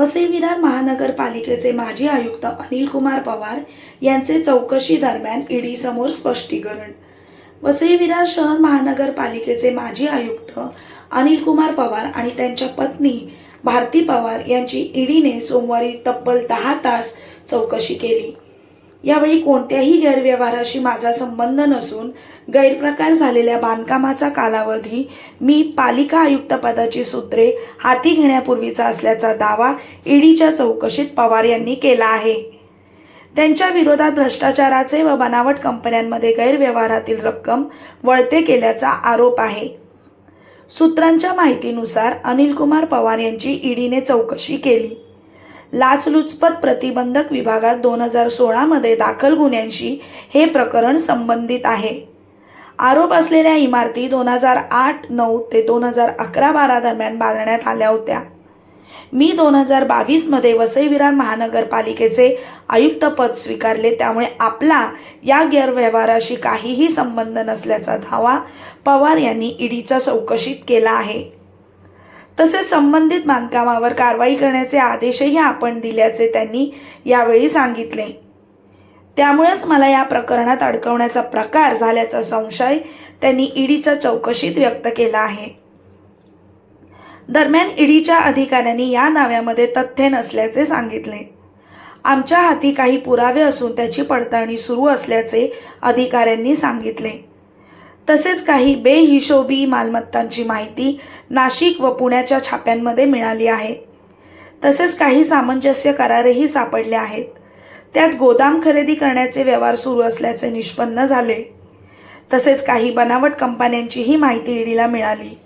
वसई विरार महानगरपालिकेचे माजी आयुक्त अनिल कुमार पवार यांचे चौकशी दरम्यान ईडी समोर स्पष्टीकरण. वसई विरार शहर महानगरपालिकेचे माजी आयुक्त अनिल कुमार पवार आणि त्यांच्या पत्नी भारती पवार यांची ईडीने सोमवारी तब्बल दहा तास चौकशी केली. यावेळी कोणत्याही गैरव्यवहाराशी माझा संबंध नसून गैरप्रकार झालेल्या बांधकामाचा कालावधी मी पालिका आयुक्त पदाची सूत्रे हाती घेण्यापूर्वीचा असल्याचा दावा ईडीच्या चौकशीत पवार यांनी केला आहे. त्यांच्या विरोधात भ्रष्टाचाराचे व बनावट कंपन्यांमध्ये गैरव्यवहारातील रक्कम वळते केल्याचा आरोप आहे. सूत्रांच्या माहितीनुसार अनिल कुमार पवार यांची ईडीने चौकशी केली. लाचलुचपत प्रतिबंधक विभागात दोन हजार सोळामध्ये दाखल गुन्ह्यांशी हे प्रकरण संबंधित आहे. आरोप असलेल्या इमारती दोन हजार आठ नऊ ते दोन हजार अकरा बारा दरम्यान बांधण्यात आल्या होत्या. मी दोन हजार बावीसमध्ये वसई विरार महानगरपालिकेचे आयुक्तपद स्वीकारले त्यामुळे आपला या गैरव्यवहाराशी काहीही संबंध नसल्याचा दावा पवार यांनी ईडीच्या चौकशीत केला आहे. तसेच संबंधित बांधकामावर कारवाई करण्याचे आदेशही आपण दिल्याचे त्यांनी यावेळी सांगितले. त्यामुळेच मला या प्रकरणात अडकवण्याचा प्रकार झाल्याचा संशय त्यांनी ईडीच्या चौकशीत व्यक्त केला आहे. दरम्यान ईडीच्या अधिकाऱ्यांनी या दाव्यामध्ये तथ्य नसल्याचे सांगितले. आमच्या हाती काही पुरावे असून त्याची पडताळणी सुरू असल्याचे अधिकाऱ्यांनी सांगितले. तसेच काही बेहिशोबी मालमत्तांची माहिती नाशिक व पुण्याच्या छाप्यांमध्ये मिळाली आहे. तसेच काही सामंजस्य करारही सापडले आहेत. त्यात गोदाम खरेदी करण्याचे व्यवहार सुरू असल्याचे निष्पन्न झाले. तसेच काही बनावट कंपन्यांचीही माहिती ईडीला मिळाली.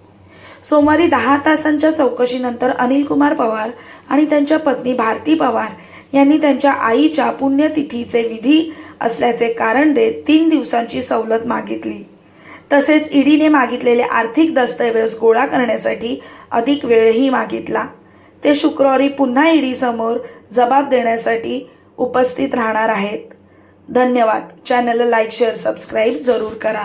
सोमवारी दहा तासांच्या चौकशीनंतर अनिल कुमार पवार आणि त्यांच्या पत्नी भारती पवार यांनी त्यांच्या आईच्या पुण्यतिथीचे विधी असल्याचे कारण देत तीन दिवसांची सवलत मागितली. तसेच ईडीने मागितलेले आर्थिक दस्तऐवज गोळा करण्यासाठी अधिक वेळही मागितला. ते शुक्रवारी पुन्हा ईडीसमोर जबाब देण्यासाठी उपस्थित राहणार आहेत. धन्यवाद. चॅनलला लाईक शेअर सबस्क्राईब जरूर करा.